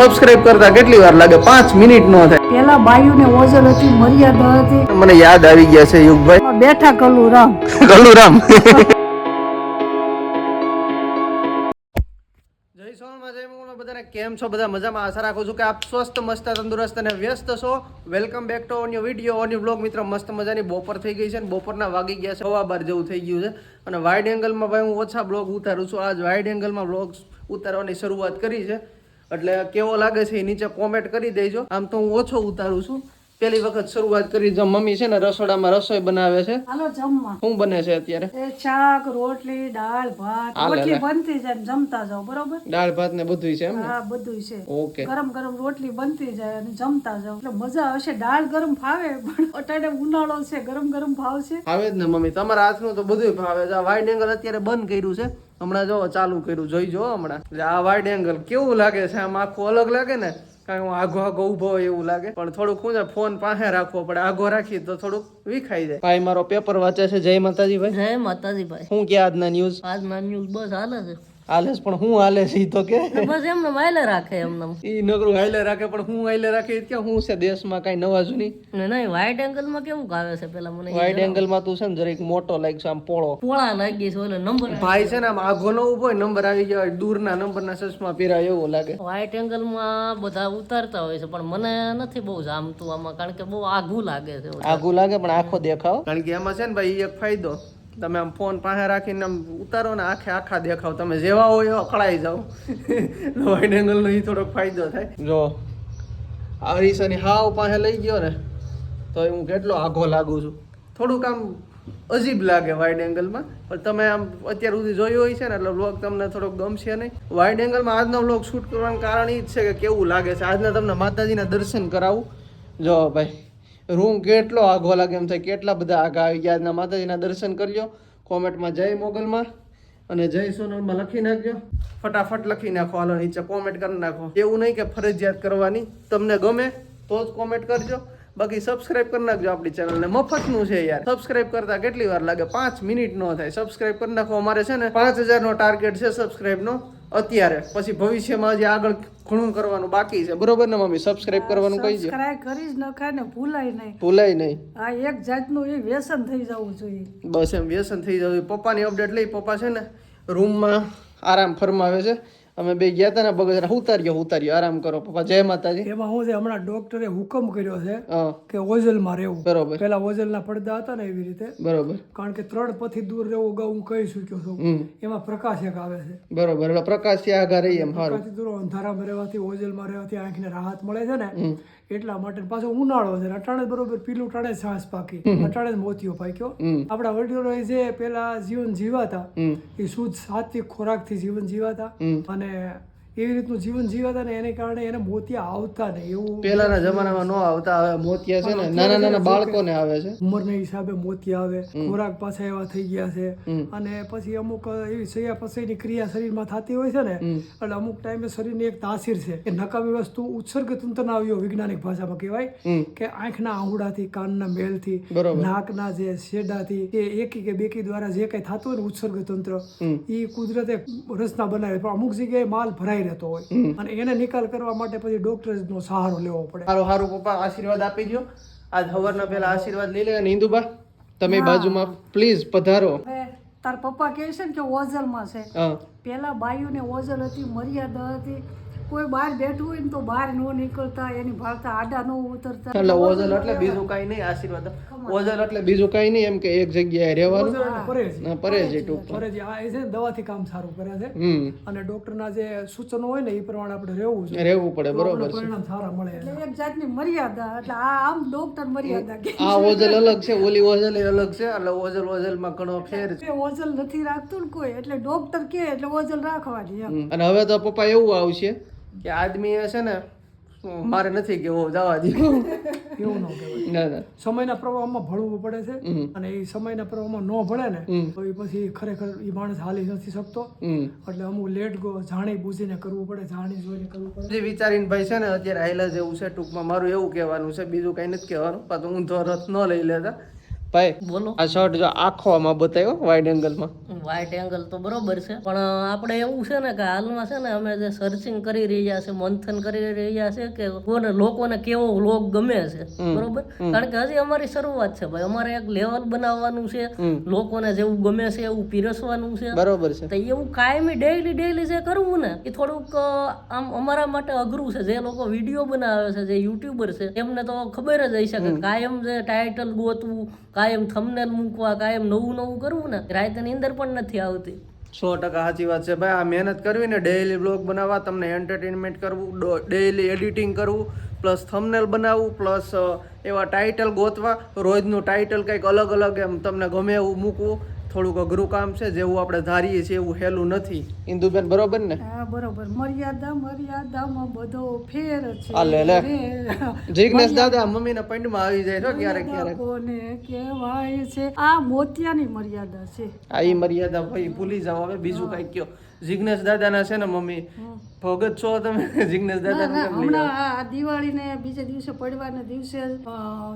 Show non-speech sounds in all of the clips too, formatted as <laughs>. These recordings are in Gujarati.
સબસ્ક્રાઇબ કરતા કેટલી વાર લાગે? પાંચ મિનિટ નો થાય. પેલા બાયુને ઓઝલ હતી મર્યાદા હતી. મને યાદ આવી ગયા છે યુગભાઈ. બેઠા <laughs> જય સોનમાં જય મંગળમાં બધાને કેમ છો? બધા મજામાં? આશા રાખું છું કે આપ સ્વસ્થ મસ્ત તંદુરસ્ત અને વ્યસ્ત છો. Welcome back to on video on blog મિત્રો મસ્ત મજાની બપોર થઈ ગઈ છે અને બપોરના વાગી ગયા છે સવા બાર જેવું થઈ ગયું છે. અને વાઇડ એંગલમાં ભાઈ હું ઓછા બ્લોગ ઉતારું છું. આજ વાઇડ એંગલમાં બ્લોગ ઉતારવાની શરૂઆત કરી છે. એટલે કેવો લાગે છે એ નીચે કોમેન્ટ કરી દેજો. આમ તો હું ઓછો ઉતારું છું. પેલી વખત શરૂઆત કરી જો મમ્મી છે ને રસોડામાં રસોઈ બનાવે છે. હાલો જમવા. શું બને છે અત્યારે? એ શાક રોટલી દાળ ભાત. રોટલી બનતી જાય જમતા જાવ બરોબર? દાળ ભાત ને બધું છે એમ ને? હા બધું છે. ઓકે. ગરમ ગરમ રોટલી બનતી જાય અને જમતા જાવ એટલે મજા આવશે. દાળ ગરમ ફાવે પણ અટાડે ઉનાળો છે ગરમ ગરમ ભાવશે આવે જ ને મમ્મી. તમારા હાથનું તો બધું ભાવે છે. વાઈડ એંગલ અત્યારે બંધ કર્યું છે. હમણાં જો ચાલુ કર્યું જોઈ જો હમણાં. એટલે આ વાઇડ એંગલ કેવું લાગે છે? આમ આખું અલગ લાગે ને? કારણ હું આઘો આઘો ઊભો હોય એવું લાગે. પણ થોડુંક શું છે ફોન પાસે રાખવો પડે. આઘો રાખીએ તો થોડુંક વિખાઈ જાય. ભાઈ મારો પેપર વાંચે છે. જય માતાજી ભાઈ. જય માતાજી ભાઈ. શું કે આજના ન્યૂઝ આજના ન્યૂઝ બસ હાલે છે. હાલે પણ હું હાલે છે તો કે. બસ એમને વાયલે રાખે એમને ઈ નકરું હાઈલે રાખે પણ હું હાઈલે રાખે કે હું છે દેશમાં કઈ નવા જૂની? ને નહીં વાઇટ એંગલમાં કેવું આવે છે પેલા મને વાઇડ એંગલમાં તું છે ને જરીક મોટો લાગશે આમ પોળો. પોળા લાગી છે ઓલે નંબર ભાઈ છે ને આમ આઘો નો ઊભો નંબર આવી ગયા દૂરના નંબરના ચશ્મા પહેરાય એવું લાગે. વાઇટ એંગલમાં બધા ઉતારતા હોય છે પણ મને નથી બહુ જામતું આમાં કારણ કે બહુ આઘું લાગે છે આઘું લાગે પણ આખો દેખાવ. કારણ કે એમાં છે ને ભાઈ એક ફાયદો. તમે આમ ફોન પાસે રાખીને આમ ઉતારો ને આખે આખા દેખાવ. તમે જેવા હોય એવા અકળાઈ જાઓ. <laughs> વાઇડ એંગલ નો ઈ થોડોક ફાયદો થાય. જો અરીસાની હાવ પાસે લઈ ગયો ને તો હું કેટલો આઘો લાગુ છું. થોડુંક આમ અજીબ લાગે વાઇડ એંગલમાં પણ તમે આમ અત્યાર સુધી જોયું હોય છે ને એટલે વ્લોગ તમને થોડોક ગમશે નહીં. વાઇડ એંગલમાં આજનો વ્લોગ શૂટ કરવાનું કારણ એ જ છે કે કેવું લાગે છે. આજના તમને માતાજીના દર્શન કરાવું. જો ભાઈ રૂમ કેટલો આઘો લાગે એમ થાય, કેટલા બધા આઘા આવી ગયા. આજના માતાજીના દર્શન કરજો. કોમેન્ટમાં જય મોગલમાં અને જય સોનલમાં લખી નાખજો. ફટાફટ લખી નાખો, હાલો, નીચે કોમેન્ટ કરી નાખો. એવું નહીં કે ફરજિયાત કરવાની. તમને ગમે તો જ કોમેન્ટ કરજો. બાકી સબસ્ક્રાઇબ કરી નાખજો આપણી ચેનલને મફતનું છે યાર. સબસ્ક્રાઇબ કરતા કેટલી વાર લાગે? પાંચ મિનિટ નો થાય. સબસ્ક્રાઇબ કરી નાખો અમારે છે ને. પાંચ હજારનો ટાર્ગેટ છે સબસ્ક્રાઇબનો અત્યારે. પછી ભવિષ્યમાં જે આગળ ઘણું કરવાનું બાકી છે. બરોબર ને મમ્મી? સબસ્ક્રાઇબ કરવાનું કહી દો. સબસ્ક્રાઇબ કરી જ નખાય ને ભૂલાય નહીં. ભૂલાય નહીં. આ એક જાતનું એ વ્યસન થઈ જવું જોઈએ. બસ એમ વ્યસન થઈ જવું જોઈએ. પપ્પાની અપડેટ લઈ. પપ્પા છે ને રૂમમાં આરામ ફરમાવે છે. અમે બે ગયા હતા ને બગસરા ઉતાર્યો ઉતાર્યો. આરામ કરો પપ્પા. જય માતાજી. એમાં હું છે હમણાં ડોક્ટરે હુકમ કર્યો છે કે ઓઝલમાં રહેવું. બરોબર. પેલા ઓઝલના પડદા હતા ને એવી રીતે. બરોબર. કારણ કે ત્રણ પથી દૂર રહેવું અગાઉ હું કહી ચૂક્યો છું. એમાં પ્રકાશ એક આવે છે. બરોબર એટલે પ્રકાશથી આઘા રહી એમ સારું દૂર અંધારામાં રહેવાથી ઓઝલમાં રહેવાથી આંખને રાહત મળે છે ને એટલા માટે પાછો ઉનાળો છે અટાણે બરોબર પીલું ટાણે છાસ પાકી. અટાણે મોતિયો મોતીઓ પાક્યો. આપણા વડીલો જે પેલા જીવન જીવાતા એ શુદ્ધ સાત્વિક ખોરાકથી જીવન જીવાતા અને એવી રીતનું જીવન જીવાતા ને એને કારણે એને મોતિયા આવતા નહીં. એવું પેલાના જમાનામાં ન આવતા હવે મોતિયા છે ને નાના નાના બાળકોને આવે છે. ઉંમરના હિસાબે મોતિયા આવે ખોરાક પાછા એવા થઈ ગયા છે. અને પછી અમુક એવી સૈયા પસૈની ક્રિયા શરીરમાં થતી હોય છે ને એટલે અમુક ટાઈમે શરીરની એક તાસીર છે. કે નકામી વસ્તુ ઉત્સર્ગ તંત્રના આવ્યો વૈજ્ઞાનિક ભાષામાં કહેવાય કે આંખના આંગુડાથી કાનના મેલથી બરોબર. નાકના જે શેડાથી કે એકી કે બેકી દ્વારા જે કંઈ થતું હોય ને ઉત્સર્ગ તંત્ર એ કુદરતે રચના બનાવે. પણ અમુક જગ્યાએ માલ ભરાઈ રહેતો હોય. અને એને નિકાલ કરવા માટે પછી ડોક્ટરનો સહારો લેવો પડે. સારું સારું પપ્પા આશીર્વાદ આપી દો આજ સવારના પહેલા આશીર્વાદ લઈ લે અને ઇન્દુબા તમે બાજુમાં પ્લીઝ પધારો. તાર પપ્પા કહે છે ને કે ઓઝલમાં છે. પેલા પેલા બાયુને ઓઝલ હતી મર્યાદા હતી. કોઈ બહાર બેઠું હોય ને તો બહાર ન નીકળતા એની ભાળતા આડા ન ઉતરતા. એટલે ઓઝલ એટલે બીજું કઈ નહીં આશીર્વાદ. ઓઝલ એટલે બીજું કઈ નહીં એમ કે એક જગ્યાએ રહેવાનું. પરેજ. ટૂંક પરેજી આ એ છે દવાથી કામ સારું કરે છે. અને ડોક્ટરના જે સૂચનો હોય ને એ પ્રમાણે આપણે રહેવું છે રહેવું પડે બરોબર છે. પરિણામ સારા મળે એટલે એક જાતની મર્યાદા એટલે આ આમ ડોક્ટર મર્યાદા કે આ ઓઝલ અલગ છે ઓલી ઓઝલ એ અલગ છે એટલે ઓઝલ ઓઝલમાં ઘણો ફેર છે. ઓઝલ નથી રાખતું ને કોઈ એટલે ડોક્ટર કે એટલે ઓઝલ રાખવાની અને હવે તો પપ્પા એવું આવશે કે આદમી એ છે ને મારે નથી કેવો જવા દે <laughs> એવું ન કહેવાય. <laughs> સમયના પ્રવાહમાં ભળવું પડે છે અને એ સમયના પ્રવાહમાં ન ભળે ને તો એ પછી ખરેખર એ માણસ હાલી નથી શકતો. એટલે અમુક લેટ ગો જાણી બુઝીને કરવું પડે જાણી જોઈને કરવું પડે. વિચારીને ભાઈ છે ને અત્યારે આયલા જેવું છે ટૂંકમાં મારું એવું કહેવાનું છે બીજું કઈ નથી કહેવાનું પાછું ઊંધો રથ ન લઈ લેતા. ભાઈ બોલો. આ શર્ટ જો આખો આમાં બતાવ્યો વાઇડ એંગલમાં વાઇડ એંગલ તો બરોબર છે પણ આપણે એવું છે ને કે હાલમાં છે ને અમે જે સર્ચિંગ કરી રહ્યા છે મંથન કરી રહ્યા છે કે કોને લોકોને કેવો લોક ગમે છે બરોબર? કારણ કે હજી અમારી શરૂઆત છે ભાઈ અમારે એક લેવલ બનાવવાનું છે લોકોને જેવું ગમે છે એવું પીરસવાનું છે. બરોબર છે. તો એવું કાયમી ડેઈલી ડેઈલી જે કરવું ને એ થોડુંક આમ અમારા માટે અઘરું છે. જે લોકો વીડિયો બનાવે છે જે યુટ્યુબર છે એમને તો ખબર જ હશે કે કાયમ જે ટાઇટલ ગોતવું કાયમ થંબનેલ મૂકવા, કાયમ નવું નવું કરવું ને રાયતાની અંદર પણ નથી આવતી. સો ટકા સાચી વાત છે ભાઈ. આ મહેનત કરવી ને ડેઇલી બ્લોગ બનાવવા, તમને એન્ટરટેનમેન્ટ કરવું ડેઇલી એડિટિંગ કરવું પ્લસ થંબનેલ બનાવવું પ્લસ એવા ટાઇટલ ગોતવા. રોજનું ટાઇટલ કંઈક અલગ અલગ એમ તમને ગમે એવું મૂકવું. થોડુંક અઘરું કામ છે જેવું આપણે ધારીએ છીએ એવું હેલું નથી. ઇન્દુબેન બરોબર ને? હા બરોબર. મર્યાદા મર્યાદામાં બધો ફેર છે. આ લે લે. જિગ્નેશ દાદા મમ્મીના પંડમાં આવી જાય છો ક્યારેક ક્યારેક. કોને કહેવાય છે? આ મોતિયાની મર્યાદા છે. આ ઈ મર્યાદા ભાઈ ભૂલી જાવ હવે બીજું કઈ કયો. જિગ્નેશ દાદાના છે ને મમ્મી ભગત છો તમે? <laughs> જિગ્નેશ દાદા હમણાં આ દિવાળીને બીજે દિવસે પડવાના દિવસે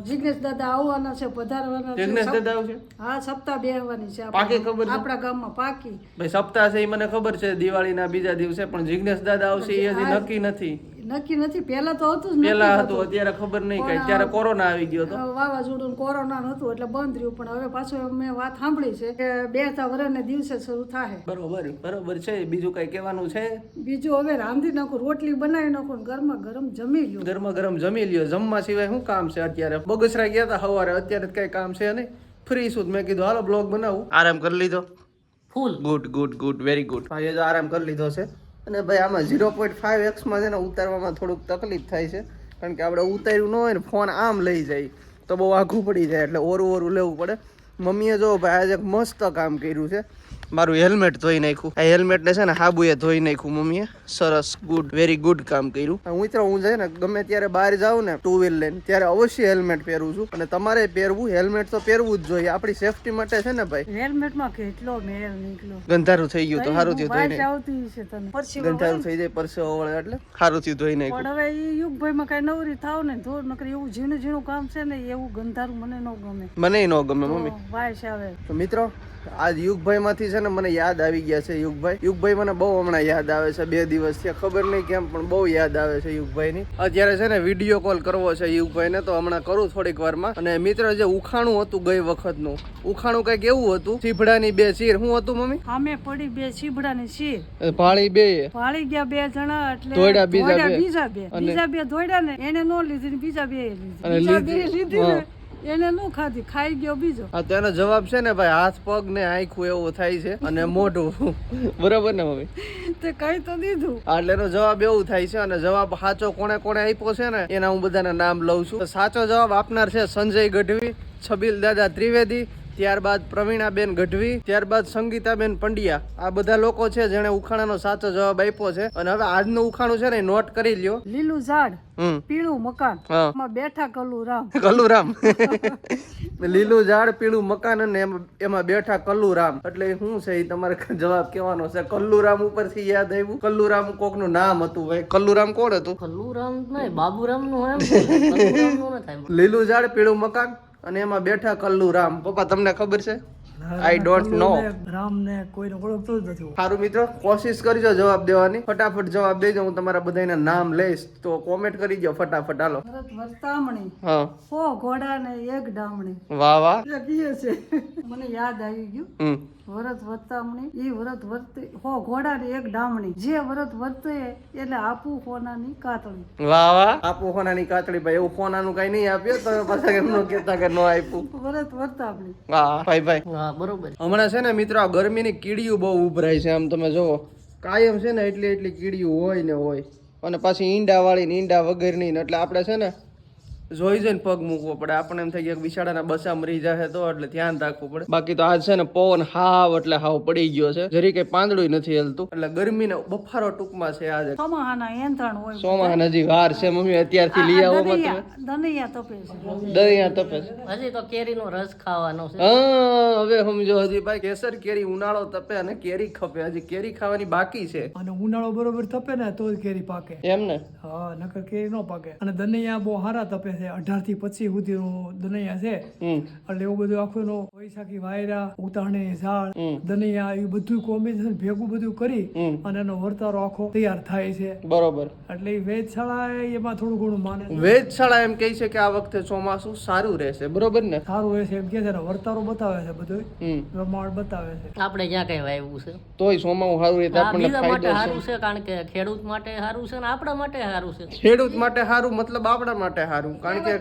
જિગ્નેશ દાદા આવવાના છે પધારવાના જિગ્નેશ દાદા આવશે? હા સપ્તાહ બેહવાની છે પાકી ખબર આપણા ગામમાં પાકી. ભાઈ સપ્તાહ છે એ મને ખબર છે દિવાળીના બીજા દિવસે પણ જિગ્નેશ દાદા આવશે એ હજી નક્કી નથી. નક્કી નથી. પહેલા તો હતું પેલા હતું. અત્યારે ખબર નહીં કઈ. ત્યારે કોરોના આવી ગયો હતો. વાવાઝોડું કોરોના નતું એટલે બંધ રહ્યું. પણ હવે પાછું મેં વાત સાંભળી છે કે બે ત્રણ વર્ષને દિવસે શરૂ થાય બરોબર બરોબર છે. બીજું કઈ કહેવાનું છે? બીજું હવે રાંધી નાખું રોટલી બનાવી નાખું ઘરમાં ગરમા ગરમ જમી લ્યો. ગરમા ગરમ જમી લ્યો. જમવા સિવાય શું કામ છે અત્યારે? બગસરા ગયા હતા સવારે. અત્યારે કઈ કામ છે નહીં. ફ્રી છું મેં કીધું હાલો બ્લોગ બનાવું. આરામ કરી લીધો. Full good good good very good ભાઈએ તો આરામ કરી લીધો છે. અને ભાઈ આમાં ઝીરો પોઈન્ટ ફાઈવ એક્સમાં છે ને ઉતારવામાં થોડુંક તકલીફ થાય છે. કારણ કે આપણે ઉતાર્યું ન હોય ને ફોન આમ લઈ જાય. તો બહુ આઘું પડી જાય એટલે ઓરું ઓરું લેવું પડે. મમ્મીએ જો ભાઈ આજે મસ્ત કામ કર્યું છે. મારું હેલ્મેટ ધોઈ નાખ્યું. આ હેલ્મેટને છે ને હાબુએ ધોઈ નાખ્યું મમ્મીએ. સરસ ગુડ વેરી ગુડ કામ કર્યું. હું મિત્રો હું છે ને ગમે ત્યારે બહાર જાઉં ને ટુ વ્હીલ લઈને ત્યારે અવશ્ય હેલ્મેટ પહેરું છું. અને તમારે પહેરવું હેલ્મેટ તો પહેરવું જ જોઈએ. આપણી સેફટી માટે છે ને ભાઈ. હેલ્મેટમાં કેટલો મેળ નીકળ્યો? ગંધારું થઈ ગયું તો સારું થયું ધોઈ ગંધારું થઈ જાય પરસે વળે એટલે. સારું થયું ધોઈ નાખ્યું. હવે એ માં કઈ નવરી થાવ ને ધોર નકર એવું ઝીણું ઝીણું કામ છે ને એવું ગંધારું મને ન ગમે. મને ન ગમે મમ્મી. વાસ આવે. તો મિત્રો આજ યુગભાઈ માંથી છે ને મને યાદ આવી ગયા છે યુગભાઈ. યુગભાઈ મને બહુ હમણાં યાદ આવે છે બે દિવસથી ખબર નહીં કેમ પણ બહુ યાદ આવે છે યુગભાઈ ની અત્યારે છે ને વીડિયો કોલ કરવો છે યુગભાઈ ને તો હમણાં કરું થોડીક વારમાં. અને મિત્ર જે ઉખાણું હતું ગઈ વખતનું ઉખાણું કંઈક એવું હતું ચીભડાની બે ચીર શું હતું મમ્મી? અમે પડી બે ચીબડાની શીર. પાળી બે. પાળી ગયા બે જણા એટલે દોડ્યા બીજા બે. બીજા બે. બીજા બે ને એને નો લીધી બીજા બે લીધી. બીજા બે લીધી. એને નું ખાધી ખાઈ ગયો બીજો. હા તો એનો જવાબ છે ને ભાઈ હાથ પગ ને આંખું એવું થાય છે અને મોઢું. બરાબર ને મમ્મી? તે કઈ તો દીધું. એટલે એનો જવાબ એવું થાય છે અને જવાબ સાચો કોણે કોણે આપ્યો છે ને એના હું બધાના નામ લઉં છું. સાચો જવાબ આપનાર છે સંજય ગઢવી છબીલ દાદા ત્રિવેદી ત્યારબાદ પ્રવીણાબેન ગઢવી ત્યારબાદ સંગીતાબેન પંડ્યા. આ બધા લોકો છે જેણે ઉખાણાનો સાચો જવાબ આપ્યો છે. અને હવે આજનું ઉખાણું છે ને નોટ કરી લ્યો. લીલું ઝાડ પીળું મકાન. એમાં બેઠા કલુરામ કલુરામ <laughs> કલ્લુરામ <laughs> લીલું ઝાડ પીળું મકાન અને એમાં- બેઠા કલ્લુરામ એટલે શું છે? એ તમારે જવાબ કહેવાનો છે? કલ્લુરામ ઉપરથી યાદ આવ્યું? કલ્લુરામ કોકનું નામ હતું ભાઈ. કલ્લુરામ કોણ હતું? ખલ્લુરામ નહીં બાબુરામનું એમ નું ન <laughs> લીલું ઝાડ પીળું મકાન? અને એમાં બેઠા કલ્લુ રામ. પપ્પા તમને ખબર છે? આઈ ડોન્ટ નો રામ ને કોઈને ઓળખતો જ નથી. સારું મિત્રો કોશિશ કરજો જવાબ દેવાની. ફટાફટ જવાબ દેજો હું તમારા બધાના નામ લઈશ. તો કોમેન્ટ કરી દો ફટાફટ હાલો. ભરત વર્તામણી. હા. હો ઘોડા ને એક ડામણી. વાહ વાહ. કીએ છે. મને યાદ આવી ગયું. વ્રત વરત વર્તામણી ઈ વ્રત વર્તે હો ઘોડા ની એક ડામણી. જે વ્રત વર્તે એટલે આપું કોનાની કાતળી. વાહ વાહ. આપું ફોના ની કાતળી ભાઈ એવું ફોનાનું કઈ નહીં આપ્યો. તો પાછા એમનો કેતા કે નો આપ્યું. વરત વર્તામણી. વાહ ભાઈ ભાઈ. હા બરોબર. હમણાં છે ને મિત્રો આ ગરમીની કીડીયું બહુ ઉભરાય છે આમ તમે જોવો કાયમ છે ને એટલી એટલી કીડીયું હોય ને હોય. અને પાછી ઈંડા વાળી ને ઈંડા વગરની ની એટલે આપણે છે ને જોઈ જોઈને પગ મૂકવો પડે. આપણને એમ થાય કે બિચારાના બસા મરી જાય તો એટલે ધ્યાન રાખવું પડે. બાકી તો આજ છે ને પવન હાવ એટલે હાવ પડી ગયો છે. જરી કઈ પાંદડું નથી હેલતું. એટલે ગરમી ને બફારો ટૂંકમાં છે આજે. ચોમાહાના એંધાણ હોય. સોમાં હજી વાર છે મમ્મી અત્યારથી લઈ આવો દનૈયા તપે છે. દનિયા તપે છે. હજી તો કેરીનો રસ ખાવાનો છે. હા હવે સમજો હજી ભાઈ કેસર કેરી ઉનાળો તપે અને કેરી ખપે. હજી કેરી ખાવાની બાકી છે. અને ઉનાળો બરોબર તપે ને તો જ કેરી પાકે. એમ ને? હા નકર કેરી નો પાકે. અને દનિયા બહુ હારા તપે છે. છે અઢારથી પચીસ સુધીનું દનૈયા છે. એટલે એવું બધું આખું નો વૈશાખી વાયરા ઉતાણી ઝાડ દનૈયા એ બધું કોમ્બિનેશન ભેગું બધું કરી અને એનો વર્તારો આખો તૈયાર થાય છે. બરોબર. એટલે વેધશાળા એમાં થોડું ઘણું માને વેધશાળા એમ કહે છે કે આ વખતે ચોમાસું સારું રહેશે બરોબર ને? સારું રહેશે એમ કે છે ને વર્તારો બતાવે છે બધું પ્રમાણ બતાવે છે. આપણે ક્યાં કઈ વાવ્યું છે? તોય સોમાવું સારું રીતે આપણને માટે ફાયદો છે. સારું છે કારણ કે ખેડૂત માટે સારું છે ને આપણા માટે સારું છે. ખેડૂત માટે સારું મતલબ આપણા માટે સારું. કારણ કે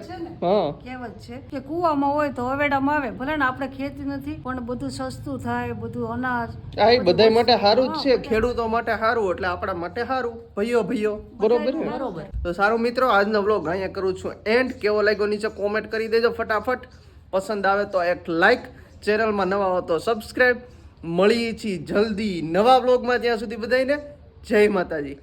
હા. કહેવત છે કે કુવામાં હોય તો હવેડામાં આવે. ભલે ને આપણે ખેતી નથી પણ બધું સસ્તું થાય બધું અનાજ આ એ બધા માટે સારું જ છે. ખેડૂતો માટે સારું એટલે આપણા માટે સારું ભાઈઓ ભાઈઓ. બરોબર બરોબર. તો સારું મિત્રો આજનો વ્લોગ અહીંયા કરું છું એન્ડ કેવો લાગ્યો નીચે કોમેન્ટ કરી દેજો ફટાફટ. પસંદ આવે તો એક લાઈક ચેનલમાં નવા હો તો સબસ્ક્રાઈબ મળીએ છીએ જલ્દી નવા બ્લોગમાં ત્યાં સુધી બધાને જય માતાજી.